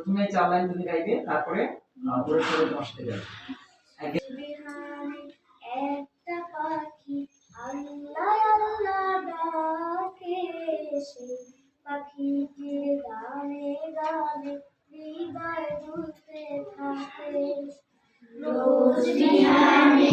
তুমি চার লাইন তুমি গাইবে, তারপরে পরে পরে তোমার সাথে একটা পাখি আল্লাহ আল্লাহ ডাকে সেই পাখিটির গানে গানে হৃদয় দুলতে রোজ বিহানে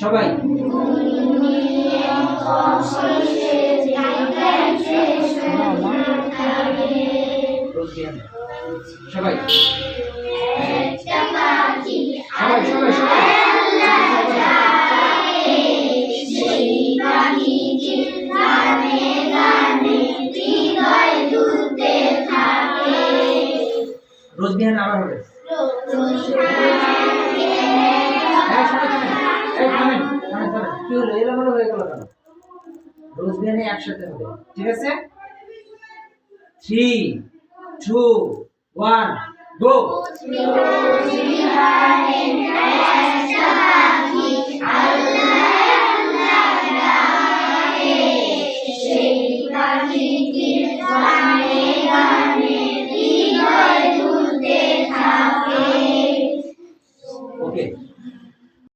সবাই। সবাই। সবাই সবাই সবাই। রোজ বিহান আবার হবে। এলোমেলো হয়ে গেল রোজ বিরিয়ানি একসাথে হবে। ঠিক আছে? Three two one go